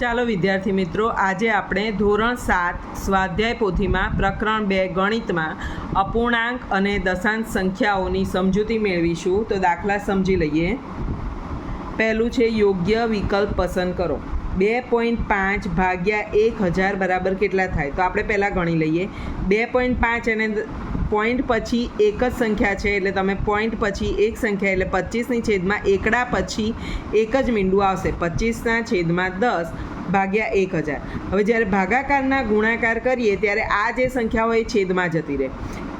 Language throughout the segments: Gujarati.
ચાલો વિદ્યાર્થી મિત્રો, આજે આપણે ધોરણ સાત સ્વાધ્યાય પોથીમાં પ્રકરણ બે ગણિતમાં અપૂર્ણાંક અને દશાંશ સંખ્યાઓની સમજૂતી મેળવીશું. તો દાખલા સમજી લઈએ. પહેલું છે, યોગ્ય વિકલ્પ પસંદ કરો. બે પોઈન્ટ પાંચ ભાગ્યા એક હજાર બરાબર કેટલા થાય? તો આપણે પહેલાં ગણી લઈએ. બે પોઈન્ટ પાંચ અને પોઈન્ટ પછી એક જ સંખ્યા છે, એટલે તમે પોઈન્ટ પછી એક સંખ્યા, એટલે પચીસની છેદમાં એકડા પછી એક જ મીંડું આવશે. પચીસના છેદમાં દસ ભાગ્યા એક હજાર. હવે જ્યારે ભાગાકારના ગુણાકાર કરીએ ત્યારે આ જે સંખ્યા હોય એ છેદમાં જતી રહે.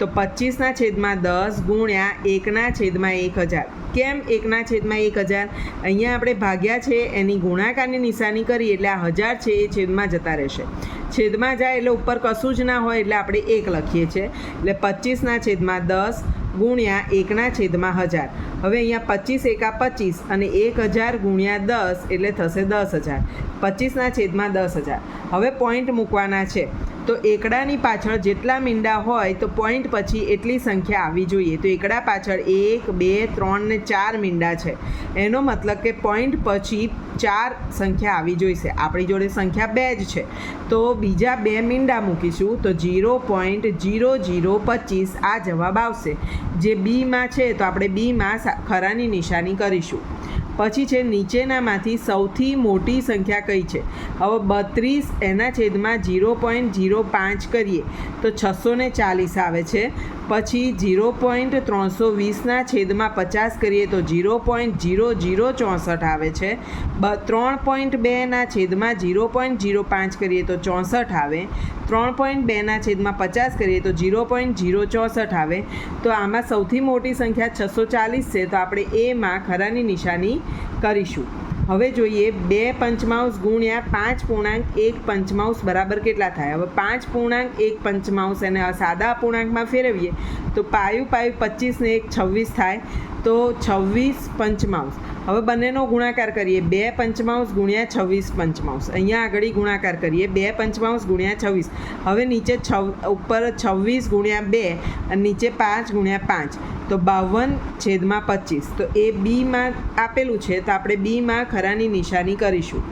તો પચીસના છેદમાં દસ ગુણ્યા એકના છેદમાં એક હજાર. કેમ એકના છેદમાં એક હજાર? અહીંયા આપણે ભાગ્યા છે, એની ગુણાકારની નિશાની કરી એટલે આ હજાર છે, એ છેદમાં જતા રહેશે. છેદમાં જાય એટલે ઉપર કશું જ ના હોય એટલે આપણે એક લખીએ છીએ. એટલે પચીસના છેદમાં દસ ગુણ્યા એકના છેદમાં હજાર. હવે અહીંયા પચીસ એકા પચીસ અને એક હજાર ગુણ્યા દસ એટલે થશે દસ હજાર. પચીસના છેદમાં દસ હજાર. હવે પોઈન્ટ મૂકવાના છે. તો એકડાની પાછળ જેટલા મીંડા હોય તો પોઈન્ટ પછી એટલી સંખ્યા આવી જોઈએ. તો એકડા પાછળ એક, બે, ત્રણ ને ચાર મીંડા છે. એનો મતલબ કે પોઈન્ટ પછી ચાર સંખ્યા આવી જોઈશે. આપણી જોડે સંખ્યા બે જ છે. તો બીજા બે મીંડા મૂકીશું તો જીરો પોઈન્ટ જીરો જીરો પચીસ આ જવાબ આવશે. જે બીમાં છે તો આપણે બીમાં ખરાની નિશાની કરીશું. પછી છે, નીચેનામાંથી સૌથી મોટી સંખ્યા કઈ છે? હવે બત્રીસ, એના છેદમાં જીરો પોઈન્ટ જીરો પાંચ કરીએ તો છસો ચાલીસ આવે છે. પછી જીરો પોઈન્ટ ત્રણસો વીસના છેદમાં પચાસ કરીએ તો જીરો પોઈન્ટ જીરો જીરો ચોસઠ આવે છે. બ, ત્રણ પોઈન્ટ બેના છેદમાં જીરો પોઈન્ટ જીરો પાંચ કરીએ તો ચોસઠ આવે. ત્રણ પોઈન્ટ બેના છેદમાં પચાસ કરીએ તો જીરો પોઈન્ટ જીરો ચોસઠ આવે. તો આમાં સૌથી મોટી સંખ્યા છસો ચાલીસ છે. તો આપણે એમાં ખરાની નિશાની કરીશું. હવે જોઈએ બે પંચમાંશ ગુણ્યા પાંચ પૂર્ણાંક, એક પંચમાંશ બરાબર કેટલા થાય? હવે પાંચ પૂર્ણાંક, એક પંચમાંશ એને સાદા અપૂર્ણાંકમાં ફેરવીએ. તો પાયું પાયું પચીસ ને એક છવ્વીસ થાય. તો છવ્વીસ પંચમાંશ. હવે બંનેનો ગુણાકાર કરીએ. બે પંચમાંશ ગુણ્યા છવ્વીસ પંચમાંશ. અહીંયા આગળ ગુણાકાર કરીએ. બે પંચમાંશ ગુણ્યા છવ્વીસ. હવે નીચે છવ ઉપર છવ્વીસ ગુણ્યા બે અને નીચે પાંચ ગુણ્યા પાંચ. તો બાવન છેદમાં પચીસ. તો એ બીમાં આપેલું છે. તો આપણે બીમાં ખરાની નિશાની કરીશું.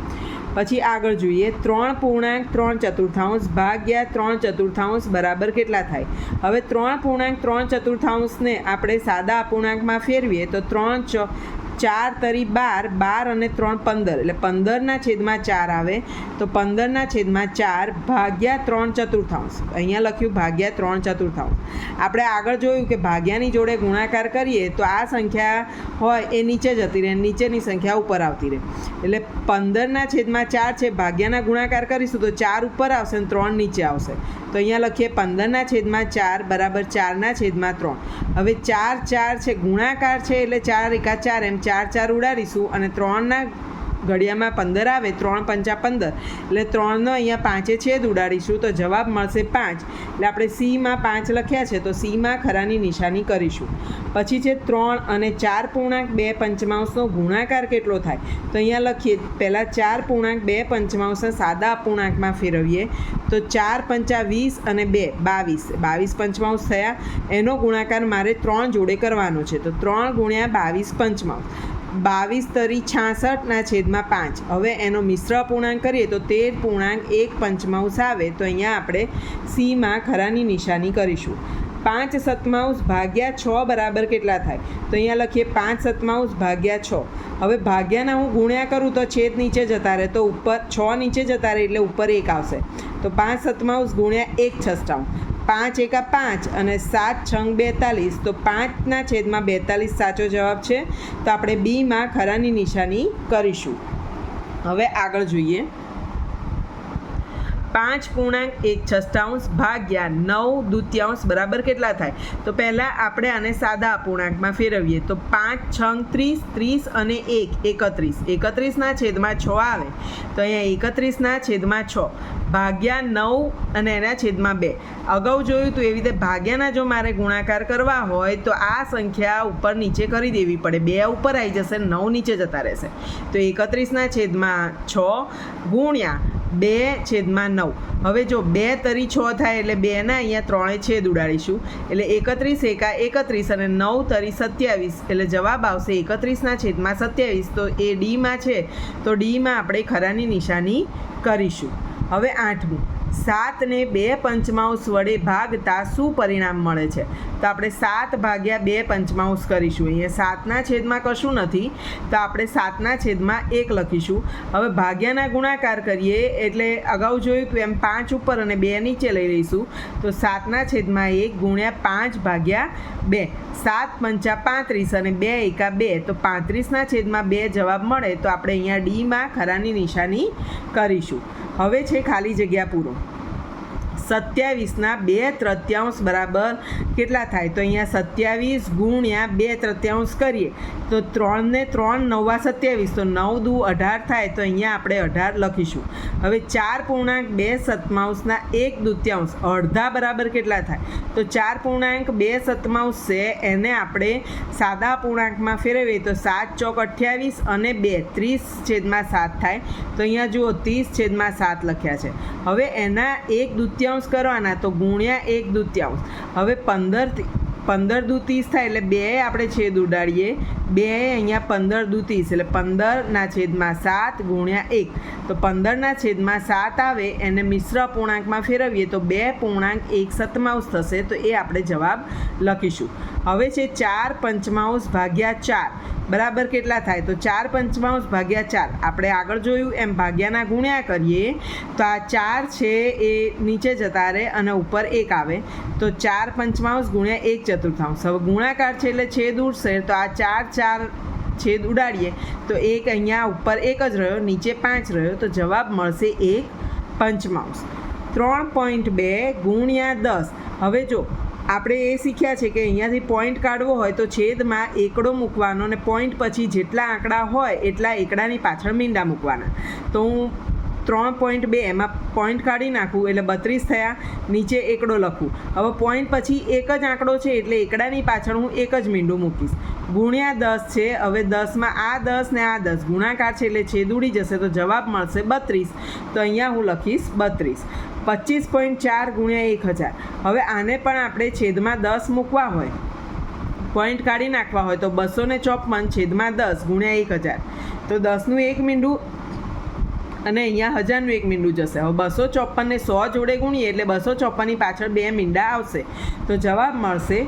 પછી આગળ જોઈએ. ત્રણ પૂર્ણાંક ત્રણ ચતુર્થાંશ ભાગ્યા ત્રણ ચતુર્થાંશ બરાબર કેટલા થાય? હવે ત્રણ પૂર્ણાંક ત્રણ ચતુર્થાંશને આપણે સાદા અપૂર્ણાંકમાં ફેરવીએ તો ત્રણ ચાર તરી બાર બાર અને ત્રણ પંદર. એટલે પંદરના છેદમાં ચાર આવે, તો પંદરના છેદમાં ચાર ભાગ્યા ત્રણ ચતુર્થાંશ. અહીંયા લખ્યું ભાગ્યા ત્રણ ચતુર્થાંશ. આપણે આગળ જોયું કે ભાગ્યાની જોડે ગુણાકાર કરીએ, તો આ સંખ્યા હોય એ નીચે જતી રહે, નીચેની સંખ્યા ઉપર આવતી રહે. એટલે પંદરના છેદમાં ચાર છે, ભાગ્યાના ગુણાકાર કરીશું તો ચાર ઉપર આવશે અને ત્રણ નીચે આવશે. તો અહીંયા લખીએ પંદરના છેદમાં ચાર બરાબર ચારના છેદમાં ત્રણ. હવે ચાર ચાર છે, ગુણાકાર છે, એટલે ચાર એકા ચાર એમ ચાર ચાર ઉડાડીશું અને ત્રણના ઘડિયામાં પંદર આવે, ત્રણ પંચા પંદર. એટલે ત્રણનો અહીંયા પાંચે છેદ ઉડાડીશું તો જવાબ મળશે પાંચ. એટલે આપણે સીમાં પાંચ લખ્યા છે તો સીમાં ખરાની નિશાની કરીશું. પછી છે ત્રણ અને ચાર પૂર્ણાંક બે પંચમાંશનો ગુણાકાર કેટલો થાય? તો અહીંયા લખીએ, પહેલાં ચાર પૂર્ણાંક બે પંચમાંશને સાદા અપૂર્ણાંકમાં ફેરવીએ. તો ચાર પંચા વીસ અને બે, બાવીસ. બાવીસ પંચમાંશ થયા. એનો ગુણાકાર મારે ત્રણ જોડે કરવાનો છે. તો ત્રણ ગુણ્યા બાવીસ પંચમાંશ. બાવીસ તરી છાસઠના છેદમાં પાંચ. હવે એનો મિશ્ર પૂર્ણાંક કરીએ તો તેર પૂર્ણાંક એક પંચમાંશ આવે તો અહીંયા આપણે સીમાં ખરાની નિશાની કરીશું. પાંચ સતમાંશ ભાગ્યા છ બરાબર કેટલા થાય? તો અહીંયા લખીએ પાંચ સતમાંશ ભાગ્યા છ. હવે ભાગ્યાના હું ગુણ્યા કરું તો છેદ નીચે જતા રહે. તો ઉપર છ નીચે જતા રહે એટલે ઉપર એક આવશે. તો પાંચ સતમાંશ ગુણ્યા એક છસટાઉં પાંચ એકા પાંચ અને સાત છંગ બેતાલીસ. તો પાંચના છેદમાં બેતાલીસ સાચો જવાબ છે. તો આપણે બીમાં ખરાની નિશાની કરીશું. હવે આગળ જોઈએ. પાંચ પૂર્ણાંક એક છઠ્ઠાંશ ભાગ્યા નવ દૂત્યાંશ બરાબર કેટલા થાય? તો પહેલાં આપણે આને સાદા અપૂર્ણાંકમાં ફેરવીએ. તો પાંચ છંગ ત્રીસ ત્રીસ અને એક એકત્રીસ. એકત્રીસના છેદમાં છ આવે. તો અહીંયા એકત્રીસના છેદમાં છ. ભાગ્યા નવ અને એના છેદમાં બે. અગાઉ જોયું તો એવી રીતે ભાગ્યાના જો મારે ગુણાકાર કરવા હોય, તો આ સંખ્યા ઉપર નીચે કરી દેવી પડે. બે ઉપર આવી જશે, નવ નીચે જતા રહેશે. તો એકત્રીસના છેદમાં છ ગુણ્યા બે છેદમાં નવ. હવે જો બે તરી છ થાય એટલે બેના અહીંયા ત્રણે છેદ ઉડાડીશું. એટલે એકત્રીસ એકા એકત્રીસ અને નવ તરી સત્યાવીસ. એટલે જવાબ આવશે એકત્રીસના છેદમાં સત્યાવીસ. તો એ ડીમાં છે. તો ડીમાં આપણે ખરાની નિશાની કરીશું. હવે આઠમું. સાતને બે પંચમાંશ વડે ભાગતા શું પરિણામ મળે છે? તો આપણે સાત ભાગ્યા બે પંચમાંશ કરીશું. અહીંયા સાતના છેદમાં કશું નથી. તો આપણે સાતના છેદમાં એક લખીશું. હવે ભાગ્યાના ગુણાકાર કરીએ એટલે અગાઉ જોયું કે એમ પાંચ ઉપર અને બે નીચે લઈ લઈશું. તો સાતના છેદમાં એક ગુણ્યા પાંચ ભાગ્યા બે. સાત પંચા પાંત્રીસ અને બે એકા બે. તો પાંત્રીસના છેદમાં બે જવાબ મળે તો આપણે અહીંયા ડીમાં ખરાની નિશાની કરીશું. હવે છે ખાલી જગ્યા પૂરો. સત્યાવીસના બે તૃત્યાંશ બરાબર કેટલા થાય? તો અહીંયા સત્યાવીસ ગુણ્યા બે તૃત્યાંશ કરીએ. તો ત્રણને ત્રણ નવા સત્યાવીસ. તો નવ દુ અઢાર થાય, તો અહીંયા આપણે અઢાર લખીશું. હવે ચાર પૂર્ણાંક બે સત્માંશના એક દૃત્યાંશ. અડધા બરાબર કેટલા થાય? તો ચાર પૂર્ણાંક બે સત્માંશ છે, એને આપણે સાદા પૂર્ણાંકમાં ફેરવીએ તો સાત ચોક અઠ્યાવીસ અને બે. ત્રીસ છેદમાં સાત થાય. તો અહીંયા જુઓ, ત્રીસ છેદમાં સાત લખ્યા છે. હવે એના એક દૂત્યાંશ કરવાના, તો ગુણ્યા એક દૂત્યાંશ. હવે પંદર પંદર દુ ત્રીસ થાય એટલે બે આપણે છેદ ઉડાડીએ. બે અહીંયા પંદર દુ એટલે પંદરના છેદમાં સાત ગુણ્યા એક. તો પંદરના છેદમાં સાત આવે, એને મિશ્ર પૂર્ણાંકમાં ફેરવીએ, તો બે પૂર્ણાંક એક સતમાઉસ થશે, તો એ આપણે જવાબ લખીશું. હવે છે ચાર પંચમાંશ ભાગ્યા ચાર. બરાબર કેટલા થાય? તો ચાર પંચમાંશ ભાગ્યા ચાર. આપણે આગળ જોયું, એમ ભાગ્યાના ગુણ્યા કરીએ, તો આ ચાર છે એ નીચે જતા રહે અને ઉપર એક આવે. તો ચાર પંચમાંશ ગુણ્યા એક ચતુર્થાંશ. હવે ગુણાકાર છે એટલે છેદ ઉડશે, તો આ ચાર ચાર છેદ ઉડાડીએ, તો એક અહીંયા ઉપર એક જ રહ્યો, નીચે પાંચ રહ્યો, તો જવાબ મળશે એક પંચમાંશ. ત્રણ પોઈન્ટ બે ગુણ્યા દસ. હવે જો આપણે એ શીખ્યા છે કે અહીંયાથી પોઈન્ટ કાઢવો હોય તો છેદમાં એકડો મૂકવાનો અને પોઈન્ટ પછી જેટલા આંકડા હોય એટલા એકડાની પાછળ મીંડા મૂકવાના. તો હું ત્રણ પોઈન્ટ બે, એમાં પોઈન્ટ કાઢી નાખું એટલે બત્રીસ થયા, નીચે એકડો લખું. હવે પોઈન્ટ પછી એક જ આંકડો છે એટલે એકડાની પાછળ હું એક જ મીંડું મૂકીશ. ગુણ્યા દસ છે, હવે દસમાં આ દસ ને આ દસ ગુણાકાર છે એટલે છેદ ઉડી જશે તો જવાબ મળશે બત્રીસ. તો અહીંયા હું લખીશ બત્રીસ. પચીસ પોઈન્ટ ચાર ગુણ્યા એક હજાર. હવે આને પણ આપણે છેદમાં દસ મૂકવા હોય. પોઈન્ટ કાઢી નાખવા હોય તો બસો ને ચોપન છેદમાં દસ ગુણ્યા એક હજાર. તો દસનું એક મીંડું અને અહીંયા હજારનું એક મીંડું જશે. હવે બસો ચોપનને સો જોડે ગુણીએ એટલે બસો ચોપનની પાછળ બે મીંડા આવશે. તો જવાબ મળશે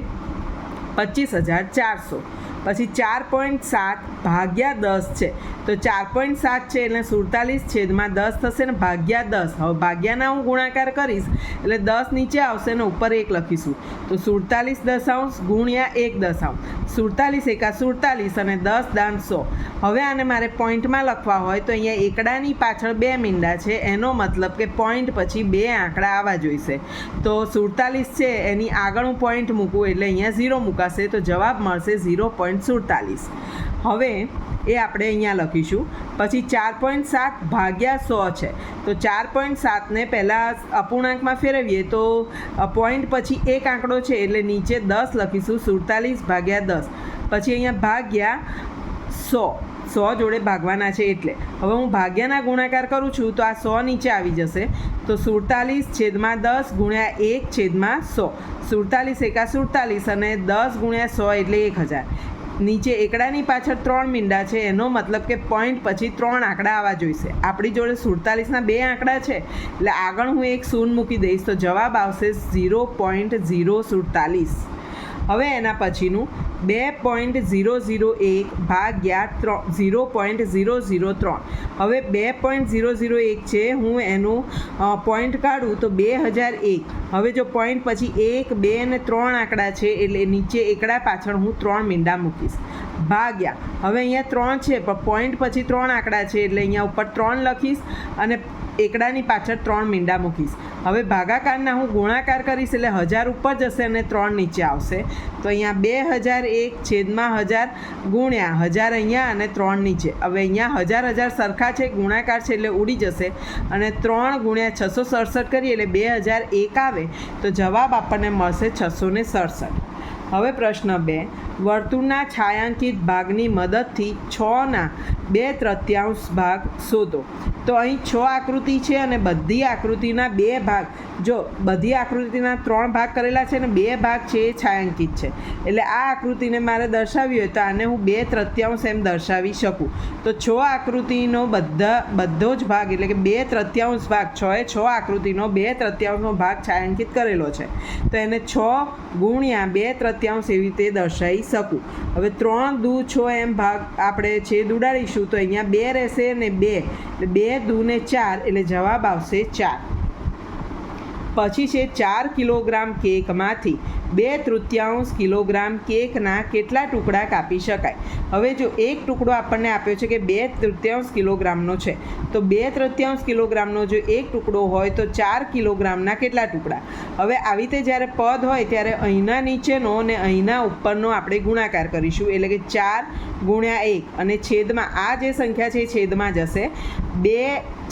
પચીસ હજાર ચારસો. પછી ચાર પોઈન્ટ સાત ભાગ્યા દસ છે. તો ચાર પોઈન્ટ સાત છે એટલે સુડતાલીસ છેદમાં દસ થશે ને ભાગ્યા દસ. હવે ભાગ્યાના હું ગુણાકાર કરીશ એટલે દસ નીચે આવશે ને ઉપર એક લખીશું. તો સુડતાલીસ દશાંશ ગુણ્યા એક દશાંશ. સુડતાલીસ એકા સુડતાલીસ અને દસ દાન સો. હવે આને મારે પોઈન્ટમાં લખવા હોય તો અહીંયા એકડાની પાછળ બે મીંડા છે. એનો મતલબ કે પોઈન્ટ પછી બે આંકડા આવવા જોઈશે. તો સુડતાલીસ છે, એની આગળ હું પોઈન્ટ મૂકું એટલે અહીંયા ઝીરો મૂકાશે. તો જવાબ મળશે ઝીરો પોઈન્ટ સુડતાલીસ. હવે એ આપણે અહીંયા લખીશું. પછી ચાર પોઈન્ટ સાત ભાગ્યા સો છે. તો ચાર પોઈન્ટ સાતને પહેલાં અપૂર્ણાંકમાં ફેરવીએ તો પોઈન્ટ પછી એક આંકડો છે એટલે નીચે દસ લખીશું. સુડતાલીસ ભાગ્યા દસ. પછી અહીંયા ભાગ્યા સો. સો જોડે ભાગવાના છે એટલે. હવે હું ભાગ્યાના ગુણાકાર કરું છું તો આ સો નીચે આવી જશે. તો સુડતાલીસ છેદમાં દસ ગુણ્યા એક છેદમાં સો. સુડતાલીસ એકા સુડતાલીસ અને દસ ગુણ્યા સો એટલે એક હજાર. નીચે એકડાની પાછળ ત્રણ મીંડા છે. એનો મતલબ કે પોઈન્ટ પછી ત્રણ આંકડા આવવા જોઈશે. આપણી જોડે સુડતાલીસના બે આંકડા છે. એટલે આગળ હું એક સૂન મૂકી દઈશ તો જવાબ આવશે ઝીરો પોઈન્ટ ઝીરો સુડતાલીસ. હવે એના પછીનું બે પોઈન્ટ ઝીરો ઝીરો એક ભાગ્યા ત્રણ ઝીરો પોઈન્ટ ઝીરો ઝીરો ત્રણ. હવે બે પોઈન્ટ ઝીરો ઝીરો એક છે, હું એનું પોઈન્ટ કાઢું તો બે હજાર એક. હવે જો પોઈન્ટ પછી એક, બે અને ત્રણ આંકડા છે, એટલે નીચે એકડા પાછળ હું ત્રણ મીંડા મૂકીશ. ભાગ્યા. હવે અહીંયા ત્રણ છે, પણ પોઈન્ટ પછી ત્રણ આંકડા છે, એટલે અહીંયા ઉપર ત્રણ લખીશ અને એકડાની પાછળ ત્રણ મીંડા મૂકીશ. હવે ભાગાકારના હું ગુણાકાર કરીશ એટલે હજાર ઉપર જશે અને ત્રણ નીચે આવશે. તો અહીંયા બે હજાર એક છેદમાં હજાર ગુણ્યા હજાર અહીંયા અને ત્રણ નીચે. હવે અહીંયા હજાર હજાર સરખા છે, ગુણાકાર છે એટલે ઉડી જશે. અને ત્રણ ગુણ્યા છસો સડસઠ કરીએ એટલે બે હજાર એક આવે તો જવાબ આપણને મળશે છસો ને સડસઠ. હવે પ્રશ્ન બે. વર્તુળના છાયાંકિત ભાગની મદદથી છના બે તૃતીયાંશ ભાગ શોધો. તો અહીં છ આકૃતિ છે અને બધી આકૃતિના બે ભાગ. જો બધી આકૃતિના ત્રણ ભાગ કરેલા છે ને બે ભાગ છે એ છાંયાંકિત છે. એટલે આ આકૃતિને મારે દર્શાવવી હોય તો આને હું બે તૃતીયાંશ એમ દર્શાવી શકું. તો છ આકૃતિનો બધા બધો જ ભાગ એટલે કે બે તૃતીયાંશ ભાગ, છ એ છ આકૃતિનો બે તૃતીયાંશનો ભાગ છાયાંકિત કરેલો છે. તો એને છ ગુણ્યા બે તૃતીયાંશ એવી રીતે દર્શાવી શકું. હવે ત્રણ દુ છ એમ ભાગ આપણે છેદ ઉડાડીશું. તો અહીંયા બે રહેશે ને બે. એટલે બે દૂને ચાર એટલે જવાબ આવશે ચાર. પછી છે ચાર કિલોગ્રામ કેકમાંથી બે તૃતીયાંશ કિલોગ્રામ કેકના કેટલા ટુકડા કાપી શકાય? હવે જો એક ટુકડો આપણને આપ્યો છે કે બે તૃતીયાંશ કિલોગ્રામનો છે, તો બે તૃતીયાંશ કિલોગ્રામનો જો એક ટુકડો હોય તો ચાર કિલોગ્રામના કેટલા ટુકડા? હવે આવી રીતે જ્યારે પદ હોય ત્યારે અહીંના નીચેનો અને અહીંના ઉપરનો આપણે ગુણાકાર કરીશું. એટલે કે ચાર ગુણ્યા એક અને છેદમાં આ જે સંખ્યા છે એ છેદમાં જશે. બે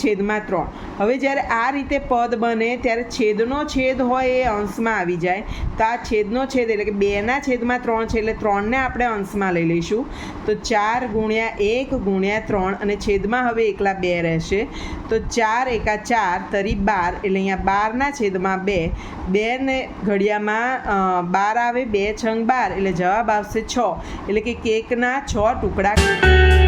છેદમાં ત્રણ. હવે જ્યારે આ રીતે પદ બને, ત્યારે છેદનો છેદ હોય એ અંશમાં આવી જાય. તો આ છેદનો છેદ એટલે કે બેના છેદમાં ત્રણ છે એટલે ત્રણને આપણે અંશમાં લઈ લઈશું. તો ચાર ગુણ્યા એક ગુણ્યા ત્રણ અને છેદમાં હવે એકલા બે રહેશે. તો ચાર એકા ચાર તરી બાર એટલે અહીંયા બારના છેદમાં બે. બેને ઘડિયામાં બાર આવે, બે છંગ બાર એટલે જવાબ આવશે છ. એટલે કે કેકના છ ટુકડા.